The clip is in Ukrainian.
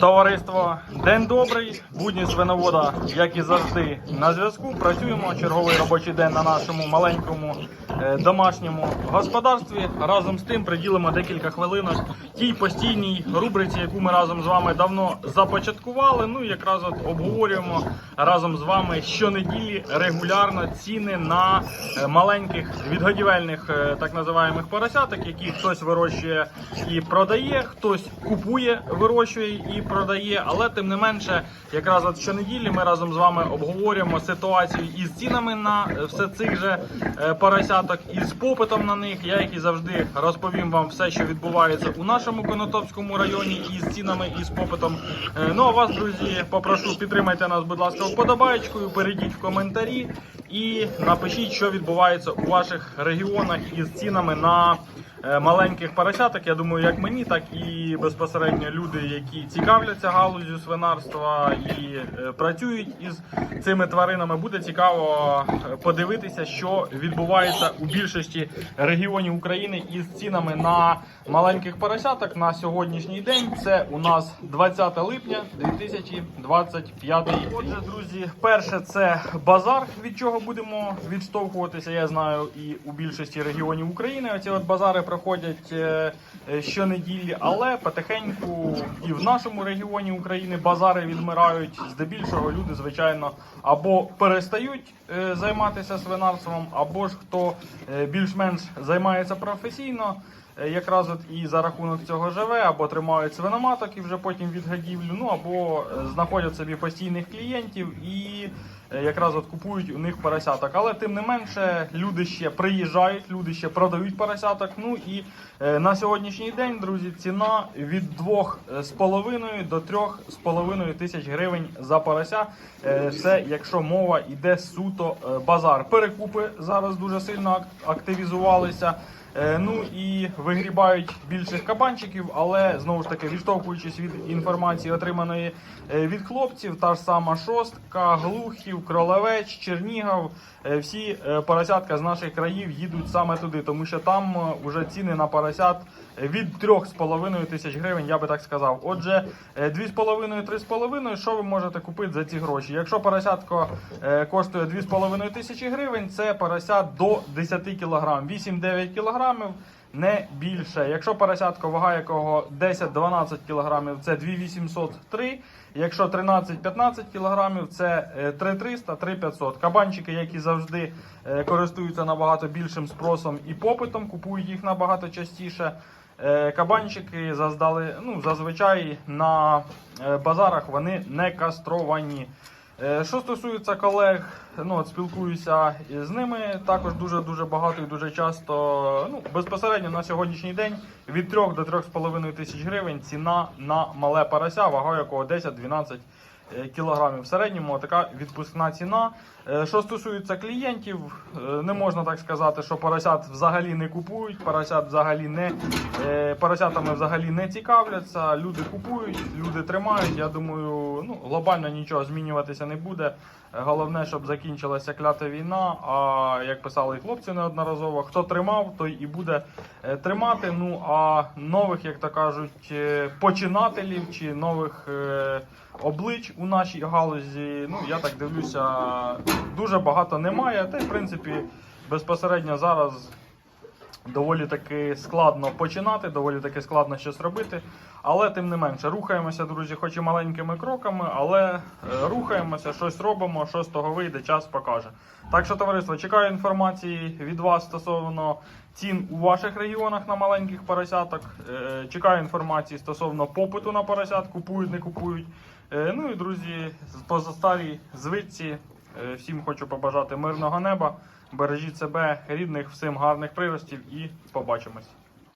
Товариство, день добрий, будні свиновода, як і завжди, на зв'язку. Працюємо черговий робочий день на нашому маленькому е, домашньому господарстві. Разом з тим приділимо декілька хвилинок тій постійній рубриці, яку ми разом з вами давно започаткували. Ну і якраз от обговорюємо разом з вами щонеділі регулярно ціни на е, маленьких відгодівельних е, так називаємих поросяток, які хтось вирощує і продає, хтось купує, вирощує і продає. Але тим не менше, якраз от щонеділі ми разом з вами обговорюємо ситуацію із цінами на е, все цих же е, поросяток і попитом на них. Я як і завжди розповім вам все, що відбувається у нашому Конотопському районі із цінами і з попитом. Е, Ну а вас, друзі, попрошу підтримайте нас, будь ласка, вподобайкою, перейдіть в коментарі і напишіть, що відбувається у ваших регіонах із цінами на маленьких поросяток. Я думаю, як мені, так і безпосередньо люди, які цікавляться галузю свинарства і е, працюють із цими тваринами. Буде цікаво е, подивитися, що відбувається у більшості регіонів України із цінами на маленьких поросяток на сьогоднішній день. Це у нас 20 липня 2025 рік. Отже, друзі, перше це базар, від чого будемо відштовхуватися. Я знаю, і у більшості регіонів України оці от базари проходять е, е, щонеділі, але потихеньку і в нашому регіоні України базари відмирають. Здебільшого люди, звичайно, або перестають е, займатися свинарством, або ж хто більш-менш займається професійно. Якраз от і за рахунок цього живе, або тримають свиноматок і вже потім відгадівлю, ну або знаходять собі постійних клієнтів і якраз от купують у них поросяток. Але тим не менше, люди ще приїжджають, люди ще продають поросяток. Ну і е, на сьогоднішній день, друзі, ціна від 2,5 до 3,5 тисяч гривень за порося. Е, Це якщо мова йде суто е, базар. Перекупи зараз дуже сильно ак- активізувалися. Е, Ну і вигрібають більших кабанчиків, але знову ж таки, відштовхуючись від інформації, отриманої е, від хлопців, та ж сама шостка, глухів, кролевець, Чернігов, е, всі поросятка з наших країв їдуть саме туди, тому що там е, уже ціни на поросят від 3,5 тисяч гривень, я би так сказав. Отже, е, 2,5-3,5, що ви можете купити за ці гроші? Якщо поросятко коштує 2,5 тисячі гривень, це порося до 10 кг, 8-9 кг. Не більше. Якщо поросятко вага якого 10-12 кг, це 2803. Якщо 13-15 кг, це е, 3300-3500. Кабанчики, які завжди е, користуються набагато більшим спросом і попитом, купують їх набагато частіше. Е, Кабанчики заздали, ну, зазвичай на е, базарах вони не кастровані. Е, Що стосується колег, ну от спілкуюся з ними також дуже дуже багато і дуже часто. Ну безпосередньо на сьогоднішній день від 3 до 3,5 тисяч гривень ціна на мале порося, вага якого 10-12 е, кілограмів. В середньому така відпускна ціна. Е, Що стосується клієнтів, е, не можна так сказати, що поросят взагалі не купують, поросят взагалі не е, поросятами взагалі не цікавляться. Люди купують, люди тримають. Я думаю, ну глобально нічого змінюватися не буде. Головне, щоб закінчилася клята війна. А як писали і хлопці неодноразово, хто тримав, той і буде е, тримати. Ну а нових, як то кажуть, е, починателів чи нових е, облич у нашій галузі. Ну я так дивлюся, дуже багато немає. Та й в принципі безпосередньо зараз. Доволі таки складно починати, доволі таки складно щось робити. Але тим не менше, рухаємося, друзі, хоч і маленькими кроками, але е, рухаємося, щось робимо, що з того вийде, час покаже. Так що, товариство, чекаю інформації від вас стосовно цін у ваших регіонах на маленьких поросяток. Е, чекаю інформації стосовно попиту на поросят, купують, не купують. Е, ну і друзі, по старій звичці, всім хочу побажати мирного неба. Бережіть себе, рідних, всім гарних приростів і побачимось.